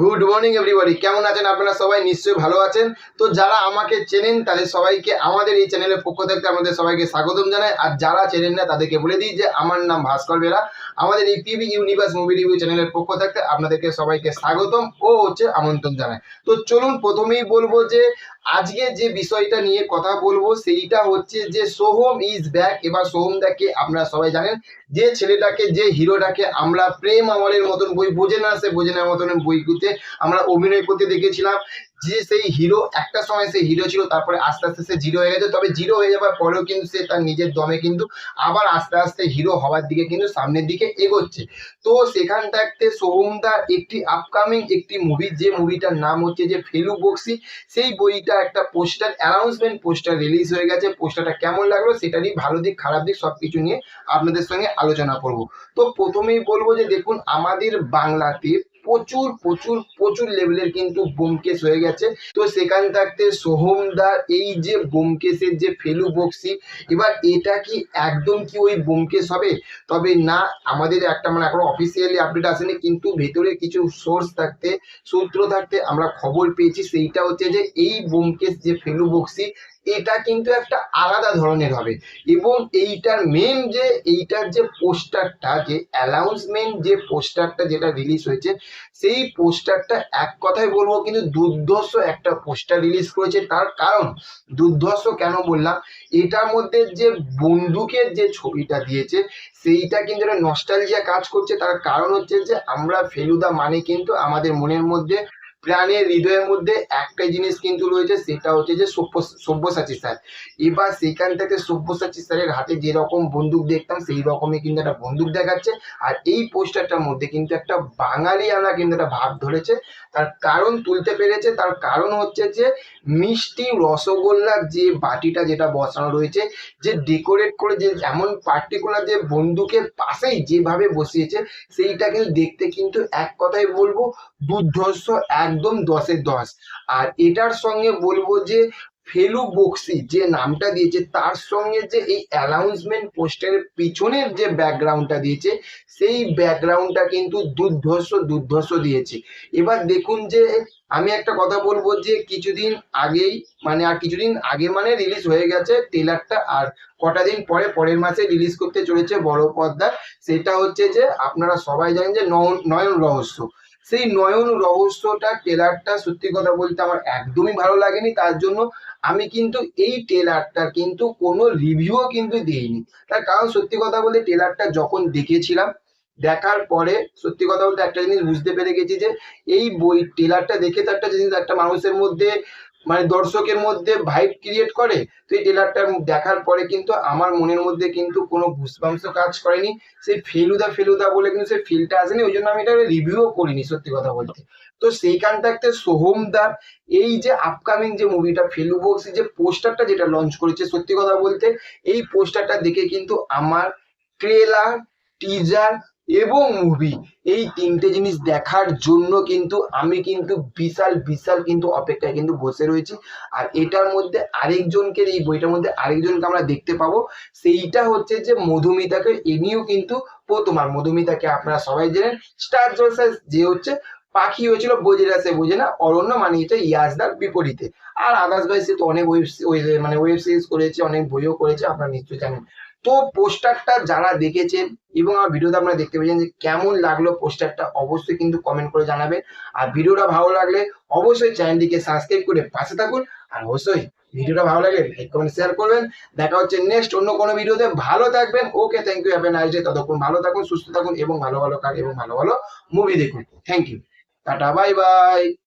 Good morning everybody কেমন আছেন আপনারা সবাই? নিশ্চয়ই ভালো আছেন। তো যারা আমাকে চেনেন, তাদের সবাইকে আমাদের এই চ্যানেলের পক্ষ থেকে আমাদের সবাইকে স্বাগতম জানাই। আর যারা চেনেন না, তাদেরকে বলে দিই যে আমার নাম ভাস্কর বেরা আমাদের এই পিবি ইউনিভার্স মুভি রিভিউ চ্যানেলের পক্ষ থেকে আপনাদেরকে সবাইকে স্বাগতম ও হচ্ছে আমন্ত্রণ জানায় তো চলুন প্রথমেই বলব যে আজকে যে বিষয়টা নিয়ে কথা বলব, সেইটা হচ্ছে যে সোহম ইজ ব্যাক এবার সোহম দেখে আপনারা সবাই জানেন, যে ছেলেটাকে, যে হিরোটাকে আমরা প্রেম আমলের মতন বই, বোঝে না সে বোঝে না মতন বইগুতে আমরা অভিনয় করতে দেখেছিলাম। যে সেই হিরো একটা সময় সে হিরো ছিল, তারপরে আস্তে আস্তে সে জিরো হয়ে গেছে। তবে জিরো হয়ে যাওয়ার পরেও কিন্তু সে তার নিজের দমে কিন্তু আবার আস্তে আস্তে হিরো হওয়ার দিকে কিন্তু সামনের দিকে এগোচ্ছে। তো সেখান থাকতে একটি আপকামিং একটি মুভি যে মুভিটার নাম হচ্ছে যে ফেলু বক্সি, সেই বইটা একটা পোস্টার অ্যানাউন্সমেন্ট পোস্টার রিলিজ হয়ে গেছে। পোস্টারটা কেমন লাগল সেটারই ভালো দিক, খারাপ দিক সব কিছু নিয়ে আপনাদের সঙ্গে আলোচনা করব। তো প্রথমেই বলব যে দেখুন, আমাদের বাংলাতে প্রচুর প্রচুর প্রচুর লেভেলের কিন্তু বোমকেস হয়ে গেছে। তো সেখান থাকতে সোহমদার এই যে বোমকেসের যে ফেলু বক্সি এবার এটা কি একদম কি ওই বোমকেস হবে? তবে না, আমাদের একটা মানে এখন অফিসিয়ালি আপডেট আসেনি, কিন্তু ভেতরে কিছু সোর্স থাকতে, সূত্র থাকতে আমরা খবর পেয়েছি, সেইটা হচ্ছে যে এই বোমকেস যে ফেলু বক্সি এটা কিন্তু একটা আলাদা ধরনের হবে। এবং এইটার মেন যে, এইটার যে পোস্টারটা, যে অ্যানাউন্সমেন্ট যে পোস্টারটা যেটা রিলিজ হয়েছে, সেই পোস্টারটা এক কথায় বলব কিন্তু দুর্ধর্ষ একটা পোস্টার রিলিজ করেছে। তার কারণ দুর্ধর্ষ কেন বললাম? এটার মধ্যে যে বন্দুকের যে ছবিটা দিয়েছে, সেইটা কিন্তু একটা নস্টালজিয়া কাজ করছে। তার কারণ হচ্ছে যে, আমরা ফেলুদা মানে কিন্তু আমাদের মনের মধ্যে প্রাণের হৃদয়ের মধ্যে একটাই জিনিস কিন্তু রয়েছে, সেটা হচ্ছে যে সব্য সব্যসাচী স্যার। এবার সেখান থেকে সব্যসাচী স্যারের হাতে যেরকম বন্দুক দেখতাম, সেই রকমই কিন্তু একটা বন্দুক দেখাচ্ছে। আর এই পোস্টারটার মধ্যে কিন্তু একটা বাঙালি আনা কিন্তু একটা ভাব ধরেছে। তার কারণ তুলতে পেরেছে, তার কারণ হচ্ছে যে মিষ্টি রসগোল্লার যে বাটিটা যেটা বসানো রয়েছে, যে ডেকোরেট করে যে এমন পার্টিকুলার যে বন্দুকের পাশেই যেভাবে বসিয়েছে, সেইটা কিন্তু দেখতে কিন্তু এক কথায় বলব দুর্ধর্ষ একদম দশের দশ। আর এটার সঙ্গে বলব যে ফেলু বক্সি যে নামটা দিয়েছে, তার সঙ্গে যে এই অ্যানাউন্সমেন্ট পোস্টারের পিছনের যে ব্যাকগ্রাউন্ডটা দিয়েছে, সেই ব্যাকগ্রাউন্ডটা কিন্তু দুর্ধর্ষ দুর্ধর্ষ দিয়েছে। এবার দেখুন যে, আমি একটা কথা বলব যে, কিছুদিন আগেই মানে আর কিছুদিন আগে মানে রিলিজ হয়ে গেছে ট্রেলারটা আর কটা দিন পরে, পরের মাসে রিলিজ করতে চলেছে বড় পর্দা। সেটা হচ্ছে যে, আপনারা সবাই জানেন যে নয়ন রহস্য। সেই নয়ন রহস্যটা টেলারটা সত্যি কথা বলতে আমার একদমই ভালো লাগেনি। তার জন্য আমি কিন্তু এই টেলারটার কিন্তু কোনো রিভিউও কিন্তু দিইনি। তার কারণ সত্যি কথা বলতে টেলারটা যখন দেখেছিলাম, দেখার পরে সত্যি কথা বলতে একটা জিনিস বুঝতে পেরে গেছি যে, এই বই টেলারটা দেখে তো একটা জিনিস, একটা মানুষের মধ্যে মানে দর্শকের মধ্যে ভাইব ক্রিয়েট করে, তো এই ট্রেলারটা দেখার পরে কিন্তু আমার মনের মধ্যে কিন্তু কোনো ঘুষবাংশ কাজ করেনি। সেই ফেলুদা ফেলুদা বলে কিন্তু সেই ফিলটা আসেনি, ওই জন্য আমি এটা রিভিউও করিনি সত্যি কথা বলতে। তো সেইখান থাকতে সোহমদার এই যে আপকামিং যে মুভিটা ফেলু বক্সি যে পোস্টারটা যেটা লঞ্চ করেছে সত্যি কথা বলতে, এই পোস্টারটা দেখে কিন্তু আমার ট্রেলার টিজার এবং মুভি এই তিনটে জিনিস দেখার জন্য কিন্তু আমি কিন্তু বিশাল বিশাল কিন্তু অপেক্ষায় কিন্তু বসে রয়েছি। আর এটার মধ্যে আরেকজনকে এই বইটার মধ্যে আরেকজনকে আমরা দেখতে পাবো। সেইটা হচ্ছে যে মধুমিতাকে এনেও কিন্তু প্রথম আর মধুমিতাকে আপনারা সবাই জানেন। স্টার জলসা যে হচ্ছে পাখি হয়েছিল বোঝে না সে বোঝে না। অরণ্য মানিয়েছে ইয়াসদার বিপরীতে। আর আদার্স ভাই সে তো অনেক ওয়েব মানে ওয়েব সিরিজ করেছে, অনেক বইও করেছে, আপনারা নিশ্চয়ই জানেন। তো পোস্টারটা যারা দেখেছেন এবং আমার ভিডিওতে আপনারা দেখতে পেয়েছেন যে কেমন লাগল পোস্টারটা, অবশ্যই কিন্তু কমেন্ট করে জানাবেন আর ভিডিওটা ভালো লাগলে অবশ্যই চ্যানেলটিকে সাবস্ক্রাইব করে পাশে থাকুন। আর অবশ্যই ভিডিওটা ভালো লাগলে লাইক কমেন্ট শেয়ার করবেন। দেখা হচ্ছে নেক্সট অন্য কোনো ভিডিওতে। ভালো থাকবেন। Okay thank you nice day ততক্ষণ ভালো থাকুন, সুস্থ থাকুন এবং ভালো ভালো কাজ এবং ভালো ভালো মুভি দেখুন। Thank you tata bye bye